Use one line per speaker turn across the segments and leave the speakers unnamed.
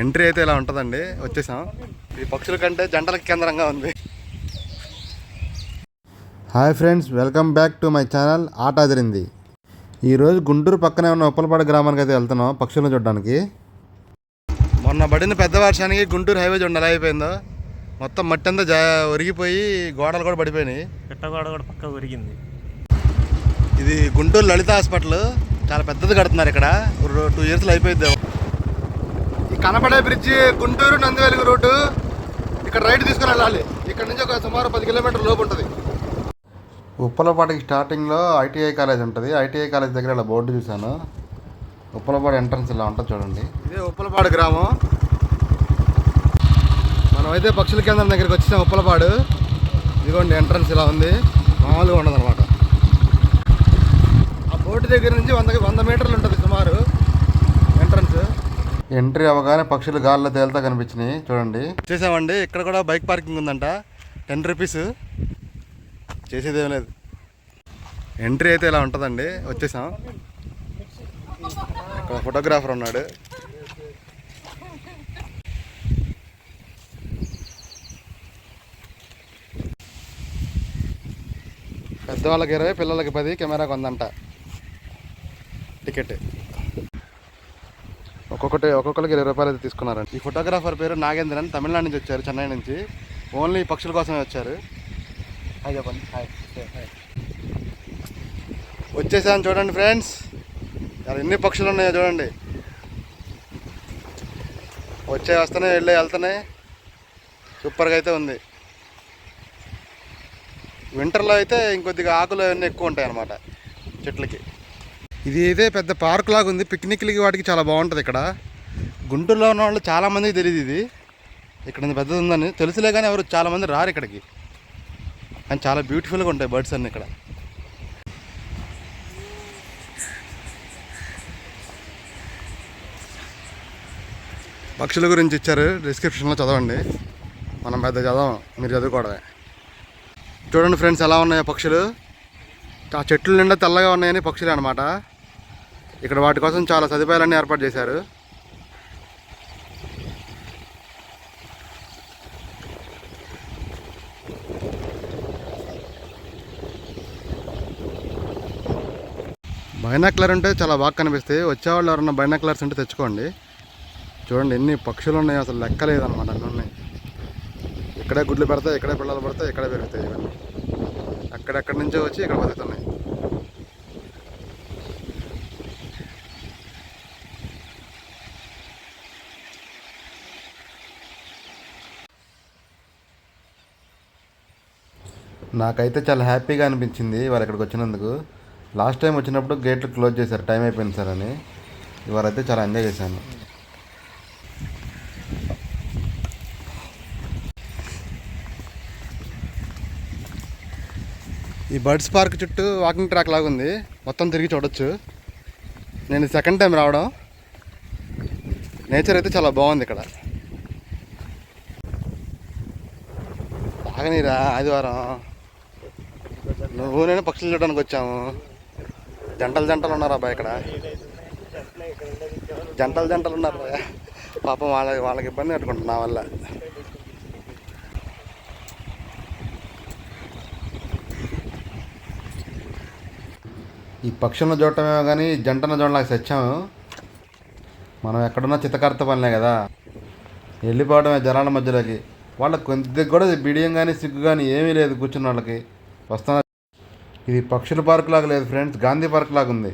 Entry అయితే ఇలా ఉంటుందండి. వచ్చేసాం. ఈ పక్షుల కంటే జంటలకు కేంద్రంగా ఉంది. Hi friends welcome back to my channel ఆట అదిరింది ఈరోజు గుంటూరు పక్కనే ఉన్న ఉప్పలపాడు గ్రామానికి అయితే వెళ్తున్నాం పక్షులను చూడడానికి. మొన్న పడిన పెద్ద వర్షానికి గుంటూరు హైవే చూడండి ఎలా అయిపోయిందో. మొత్తం మట్టి అంతా జా ఒరిగిపోయి గోడలు కూడా పడిపోయినాయి.
పిట్టగోడ కూడా పక్క ఉరిగింది
ఇది గుంటూరు లలిత హాస్పిటల్. చాలా పెద్దది కడుతున్నారు ఇక్కడ. టూ ఇయర్స్లో అయిపోయింది కనపడే బ్రిడ్జి గుంటూరు నందివెలుగు రోడ్డు. ఇక్కడ రైట్ తీసుకుని వెళ్ళాలి. ఇక్కడ నుంచి ఒక సుమారు పది కిలోమీటర్ లోపు ఉంటుంది. ఉప్పలపాటికి స్టార్టింగ్లో ఐటీఐ కాలేజ్ ఉంటుంది. ఐటీఐ కాలేజ్ దగ్గర ఇలా బోర్డు చూశాను. ఉప్పలపాడు ఎంట్రన్స్ ఇలా ఉంటుంది చూడండి. ఇదే ఉప్పలపాడు గ్రామం. మనమైతే పక్షుల కేంద్రం దగ్గరికి వచ్చిన ఉప్పలపాడు. ఇదిగోండి ఎంట్రన్స్ ఇలా ఉంది. మామూలుగా ఉండదు అనమాట ఆ బోర్డు దగ్గర నుంచి వంద వంద మీటర్లు ఉంటుంది సుమారు. ఎంట్రీ అవ్వగానే పక్షులు గాల్లో తేలుతా కనిపించినాయి. చూడండి. చేసామండి. ఇక్కడ కూడా బైక్ పార్కింగ్ ఉందంట. టెన్ రూపీస్ చేసేదేం లేదు. ఎంట్రీ అయితే ఇలా ఉంటుందండి. వచ్చేసాం. ఇక్కడ ఫోటోగ్రాఫర్ ఉన్నాడు. పెద్దవాళ్ళకి ఇరవై పిల్లలకి పది కెమెరాకి కొందంట టికెట్ ఒక్కొక్కటి ఒక్కొక్కరికి ఇరవై రూపాయలు అయితే తీసుకున్నారండి. ఈ ఫోటోగ్రాఫర్ పేరు నాగేంద్రన్ తమిళనాడు నుంచి వచ్చారు చెన్నై నుంచి. ఓన్లీ పక్షుల కోసమే వచ్చారు. హాయ్ చెప్పండి. హాయ్. హాయ్. వచ్చేసాను చూడండి ఫ్రెండ్స్. ఎన్ని పక్షులు ఉన్నాయో చూడండి. వచ్చే వస్తున్నాయి వెళ్ళి వెళ్తున్నాయి సూపర్గా అయితే ఉంది. వింటర్లో అయితే ఇంకొద్దిగా ఆకులు అవన్నీ ఎక్కువ ఉంటాయి అన్నమాట చెట్లకి. ఇది పెద్ద పార్క్ లాగా ఉంది. పిక్నిక్లకి వాటికి చాలా బాగుంటుంది ఇక్కడ. గుంటూరులో ఉన్న వాళ్ళు చాలామందికి తెలియదు ఇది. ఇక్కడ పెద్దది ఉందని తెలుసులే కానీ ఎవరు చాలామంది రారు ఇక్కడికి. కానీ చాలా బ్యూటిఫుల్గా ఉంటాయి బర్డ్స్ అన్నీ ఇక్కడ. పక్షుల గురించి ఇచ్చారు. డిస్క్రిప్షన్లో చదవండి. మనం పెద్ద చదవం. మీరు చదువుకోవడమే. చూడండి ఫ్రెండ్స్ ఎలా ఉన్నాయో పక్షులు. ఆ చెట్లు నిండా తెల్లగా ఉన్నాయని పక్షులు అనమాట ఇక్కడ వాటి కోసం చాలా సదుపాయాలన్నీ ఏర్పాటు చేశారు. బైనాక్లర్ ఉంటే చాలా బాగా కనిపిస్తాయి. వచ్చేవాళ్ళు ఎవరన్నా బైనాక్లర్స్ ఉంటే తెచ్చుకోండి. చూడండి ఎన్ని పక్షులు ఉన్నాయి అసలు లెక్క అనమాట అన్నీ. ఉన్నాయి ఇక్కడే గుడ్లు పెడతాయి ఇక్కడే పిల్లలు పడతాయి ఇక్కడే పెరుగుతాయి ఇవన్నీ. అక్కడెక్కడి నుంచో వచ్చి ఇక్కడ బతుకుతున్నాయి. నాకైతే చాలా హ్యాపీగా అనిపించింది వాళ్ళు ఇక్కడికి వచ్చినందుకు. లాస్ట్ టైం వచ్చినప్పుడు గేట్లు క్లోజ్ చేశారు టైం అయిపోయింది సార్ అని. ఇవాళైతే చాలా ఎంజాయ్ చేశాను. ఈ బర్డ్స్ పార్క్ చుట్టూ వాకింగ్ ట్రాక్ లాగా ఉంది. మొత్తం తిరిగి చూడొచ్చు. నేను సెకండ్ టైం రావడం. నేచర్ అయితే చాలా బాగుంది ఇక్కడ. బాగానేరా ఆదివారం. నువ్వు నేను పక్షులు చూడడానికి వచ్చాము. జంటలు జంటలు ఉన్నారా అబ్బాయి ఇక్కడ. జంటలు జంటలు ఉన్నారు పాపం వాళ్ళ వాళ్ళకి ఇబ్బంది పెట్టుకుంటున్నా నా వల్ల. ఈ పక్షులను చూడటమేమో కానీ జంటను చూడలేక సచ్చాము మనం ఎక్కడున్నా చిత్తకర్త పనిలే కదా. వెళ్ళిపోవడమే జనాల మధ్యలోకి. వాళ్ళకి కొద్దిగా కూడా బిడియం కానీ సిగ్గు కానీ ఏమీ లేదు కూర్చున్న వాళ్ళకి. వస్తున్న ఇది పక్షుల పార్క్ లాగా లేదు ఫ్రెండ్స్ గాంధీ పార్క్ లాగా ఉంది.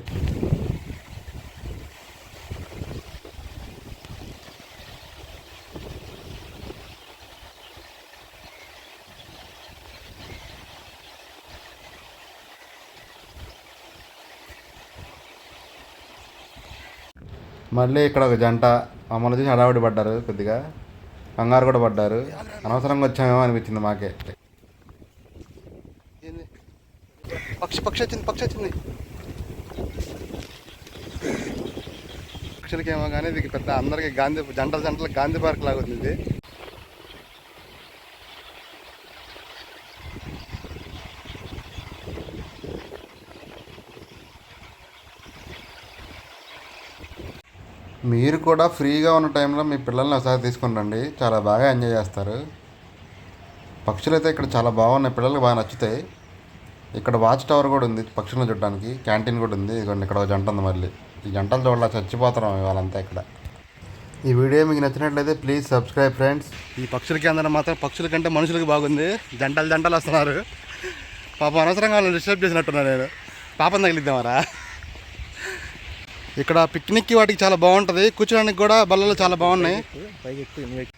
మళ్ళీ ఇక్కడ ఒక జంట మమ్మల్ని చూసి హడావిడి పడ్డారు కొద్దిగా. కంగారు కూడా పడ్డారు. అనవసరంగా వచ్చామేమో అనిపించింది మాకే. పక్షి పక్షి వచ్చింది పక్షి వచ్చింది పక్షులకేమో కానీ ఇది పెద్ద అందరికి గాంధీ జంటల జంటలు గాంధీ పార్క్ లాగా ఉంది ఇది. మీరు కూడా ఫ్రీగా ఉన్న టైంలో మీ పిల్లల్ని ఒకసారి తీసుకుని రండి. చాలా బాగా ఎంజాయ్ చేస్తారు. పక్షులు అయితే ఇక్కడ చాలా బాగున్నాయి. పిల్లలకు బాగా నచ్చుతాయి. ఇక్కడ వాచ్ టవర్ కూడా ఉంది పక్షులను చూడడానికి క్యాంటీన్ కూడా ఉంది. ఇదిగోండి ఇక్కడ ఒక జంట ఉంది మళ్ళీ. ఈ జంటలు చూడాలి చచ్చిపోతున్నాం ఇవాళంతా ఇక్కడ. ఈ వీడియో మీకు నచ్చినట్లయితే ప్లీజ్ సబ్స్క్రైబ్ ఫ్రెండ్స్ ఈ పక్షులకి అందరం మాత్రం పక్షుల కంటే మనుషులకి బాగుంది. జంటలు జంటలు వస్తున్నారు. పాపం అనవసరంగా వాళ్ళని డిస్టర్బ్ చేసినట్టున్నా నేను. పాపం తగిలిద్దామరా ఇక్కడ పిక్నిక్కి వాటికి చాలా బాగుంటుంది. కూర్చోడానికి కూడా బల్లలు చాలా బాగున్నాయి
పైకి ఎక్కువ నువ్వు ఎక్కు.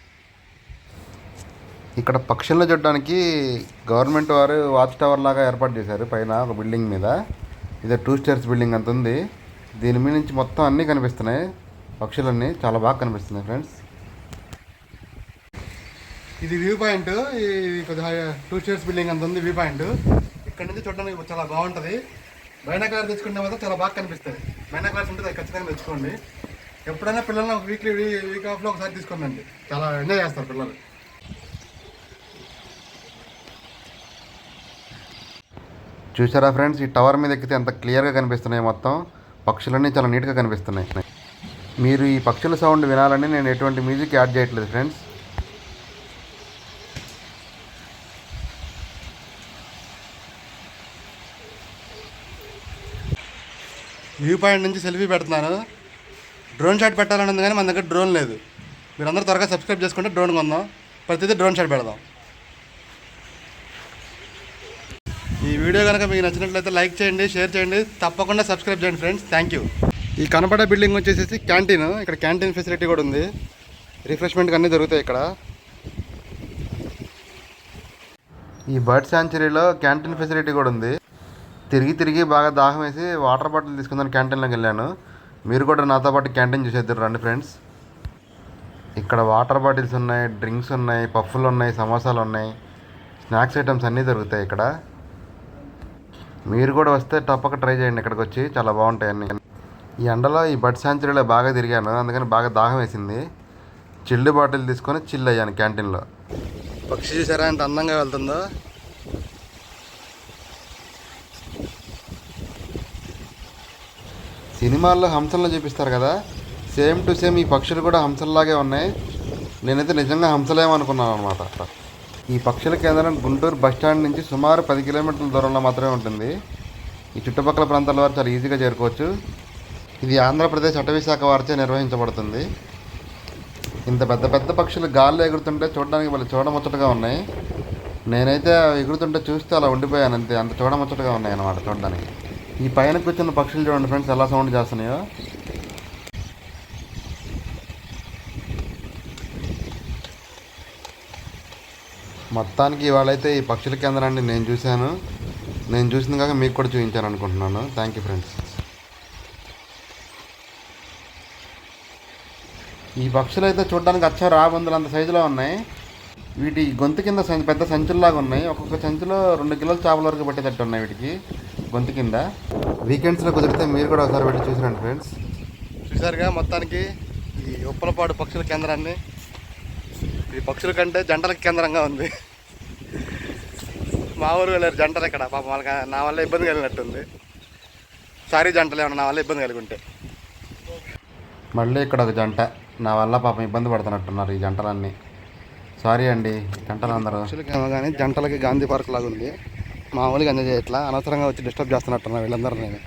ఇక్కడ పక్షులను చూడడానికి గవర్నమెంట్ వారు వాచ్ టవర్ లాగా ఏర్పాటు చేశారు పైన ఒక బిల్డింగ్ మీద. ఇది టూ స్టేర్స్ బిల్డింగ్ అంత ఉంది. దీని మీద నుంచి మొత్తం అన్నీ కనిపిస్తున్నాయి. పక్షులన్నీ చాలా బాగా కనిపిస్తున్నాయి ఫ్రెండ్స్. ఇది వ్యూ పాయింట్. ఇది కొద్దిగా టూ స్టేర్స్ బిల్డింగ్ అంత ఉంది వ్యూ పాయింట్. ఇక్కడ నుంచి చూడడానికి చాలా బాగుంటుంది. బైనాకార్ తెచ్చుకుంటే మాత్రం చాలా బాగా కనిపిస్తుంది బైనాకార్స్ ఉంటుంది అది ఖచ్చితంగా తెచ్చుకోండి. ఎప్పుడైనా పిల్లల్ని ఒక వీక్లీ వీక్ ఆఫ్లో ఒకసారి తీసుకోండి చాలా ఎంజాయ్ చేస్తారు పిల్లలు. చూసారా ఫ్రెండ్స్? ఈ టవర్ మీద ఎక్కితే ఎంత క్లియర్గా కనిపిస్తున్నాయి మొత్తం. పక్షులన్నీ చాలా నీట్గా కనిపిస్తున్నాయి. మీరు ఈ పక్షుల సౌండ్ వినాలని నేను ఎటువంటి మ్యూజిక్ యాడ్ చేయట్లేదు ఫ్రెండ్స్. వ్యూ పాయింట్ నుంచి సెల్ఫీ పెడుతున్నాను డ్రోన్ షాట్ పెట్టాలని ఉంది కానీ మన దగ్గర డ్రోన్ లేదు. మీరందరూ త్వరగా సబ్స్క్రైబ్ చేసుకుంటే డ్రోన్ కొందాం. ప్రతిదీ డ్రోన్ షాట్ పెడదాం. ఈ వీడియో కనుక మీకు నచ్చినట్లయితే లైక్ చేయండి షేర్ చేయండి. తప్పకుండా సబ్స్క్రైబ్ చేయండి ఫ్రెండ్స్. థ్యాంక్ యూ ఈ కనపడే బిల్డింగ్ వచ్చేసి క్యాంటీన్. ఇక్కడ క్యాంటీన్ ఫెసిలిటీ కూడా ఉంది. రిఫ్రెష్మెంట్ అన్నీ దొరుకుతాయి ఇక్కడ. ఈ బర్డ్ శాంచురీలో క్యాంటీన్ ఫెసిలిటీ కూడా ఉంది. తిరిగి తిరిగి బాగా దాహం వేసి వాటర్ బాటిల్ తీసుకుందాని క్యాంటీన్లోకి వెళ్ళాను. మీరు కూడా నాతో పాటు క్యాంటీన్ చూసేద్దరు రండి ఫ్రెండ్స్. ఇక్కడ వాటర్ బాటిల్స్ ఉన్నాయి డ్రింక్స్ ఉన్నాయి పఫ్ఫులు ఉన్నాయి సమోసాలు ఉన్నాయి. స్నాక్స్ ఐటమ్స్ అన్నీ దొరుకుతాయి ఇక్కడ. మీరు కూడా వస్తే తప్పక ట్రై చేయండి ఇక్కడికి వచ్చి చాలా బాగుంటాయి అన్నీ. ఈ ఎండలో ఈ బడ్ శాంచురీలో బాగా తిరిగాను అందుకని బాగా దాహం వేసింది. చిల్లు బాటిల్ తీసుకొని చిల్ అయ్యాను క్యాంటీన్లో పక్షి చూసారా ఎంత అందంగా వెళ్తుందో? సినిమాల్లో హంసలను చూపిస్తారు కదా? సేమ్ టు సేమ్ ఈ పక్షులు కూడా హంసల్లాగే ఉన్నాయి. నేనైతే నిజంగా హంసలేమనుకున్నాను అనమాట ఈ పక్షుల కేంద్రం గుంటూరు బస్ స్టాండ్ నుంచి సుమారు పది కిలోమీటర్ల దూరంలో మాత్రమే ఉంటుంది. ఈ చుట్టుపక్కల ప్రాంతాల వారు చాలా ఈజీగా చేరుకోవచ్చు. ఇది ఆంధ్రప్రదేశ్ అటవీ శాఖ వారిచే నిర్వహించబడుతుంది. ఇంత పెద్ద పెద్ద పక్షులు గాల్లో ఎగురుతుంటే చూడడానికి వాళ్ళు చూడముచ్చటగా ఉన్నాయి. నేనైతే అవి ఎగురుతుంటే చూస్తే అలా ఉండిపోయాను అంతే. అంత చూడముచ్చటగా ఉన్నాయి అన్నమాట చూడడానికి. ఈ పైన కూర్చున్న పక్షులు చూడండి ఫ్రెండ్స్ ఎలా సౌండ్ చేస్తున్నాయో. మొత్తానికి ఇవాళైతే ఈ పక్షుల కేంద్రాన్ని నేను చూశాను. నేను చూసిన కాక మీకు కూడా చూపించాను అనుకుంటున్నాను థ్యాంక్ యూ ఫ్రెండ్స్ ఈ పక్షులు అయితే చూడడానికి అచ్చా రాబందులు అంత సైజులో ఉన్నాయి. వీటి గొంతు కింద పెద్ద సంచుల్లాగా ఉన్నాయి. ఒక్కొక్క సంచిలో రెండు కిలోల చేపల వరకు పట్టేటట్టు ఉన్నాయి వీటికి గొంతు కింద. వీకెండ్స్లో కుదిరితే మీరు కూడా ఒకసారి వెళ్ళి చూసిరండి ఫ్రెండ్స్ చూసారుగా మొత్తానికి ఈ ఉప్పలపాడు పక్షుల కేంద్రాన్ని ఈ పక్షుల కంటే జంటల కేంద్రంగా ఉంది. మా ఊరు వెళ్ళారు జంటలు ఇక్కడ. పాపం వాళ్ళకి నా వల్ల ఇబ్బంది కలిగినట్టుంది. సారీ జంటలు ఏమన్నా నా వల్ల ఇబ్బంది కలిగి ఉంటే మళ్ళీ ఇక్కడ ఒక జంట. నా వల్ల పాపం ఇబ్బంది పడుతున్నట్టున్నారు ఈ జంటలన్నీ. సారీ అండి జంటలు అందరూ కానీ జంటలకి గాంధీ పార్క్ లాగా ఉంది మామూలుగా ఎంజాయ్ చేయట్లా. అనవసరంగా వచ్చి డిస్టర్బ్ చేస్తున్నట్టున్నారు వీళ్ళందరూ నేను.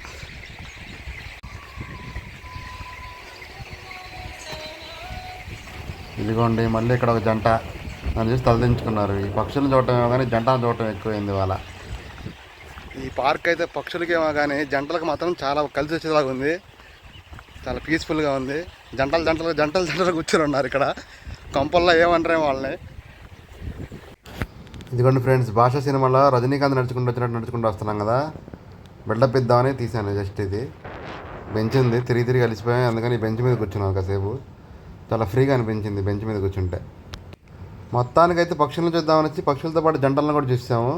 ఇదిగోండి మళ్ళీ ఇక్కడ ఒక జంట. నన్ను చూసి తలదించుకున్నారు. ఈ పక్షులను చూడటం ఏమో కానీ జంటను చూడటం ఎక్కువైంది వాళ్ళ ఈ పార్క్ అయితే పక్షులకి ఏమో కానీ జంటలకు మాత్రం చాలా కలిసి వచ్చేలాగా ఉంది. చాలా పీస్ఫుల్గా ఉంది. జంటలు జంటలు జంటలు జంటలు కూర్చొని ఉన్నారు ఇక్కడ. కొంపల్లో ఏమంటారేమో వాళ్ళని. ఇదిగోండి ఫ్రెండ్స్ భాష సినిమాలో రజనీకాంత్ నడుచుకుంటూ వచ్చినట్టు నడుచుకుంటూ వస్తున్నాం కదా. బిల్డప్ ఇద్దామని తీశాను జస్ట్ ఇది. బెంచ్ ఉంది తిరిగి తిరిగి కలిసిపోయాం. అందుకని బెంచ్ మీద కూర్చున్నాం కాసేపు. చాలా ఫ్రీగా అనిపించింది బెంచ్ మీద కూర్చుంటే. మొత్తానికైతే పక్షులను చూద్దామని వచ్చి పక్షులతో పాటు జంటలను కూడా చూసాము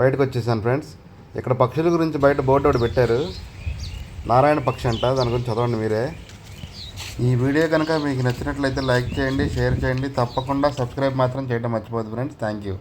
బయటకు వచ్చేసాను ఫ్రెండ్స్. ఇక్కడ పక్షుల గురించి బయట బోర్డు ఒకటి పెట్టారు. నారాయణ పక్షి అంట దాని గురించి చదవండి మీరే. ఈ వీడియో కనుక మీకు నచ్చినట్లయితే లైక్ చేయండి షేర్ చేయండి. తప్పకుండా సబ్స్క్రైబ్ మాత్రం చేయడం మర్చిపోద్దు ఫ్రెండ్స్. Thank you.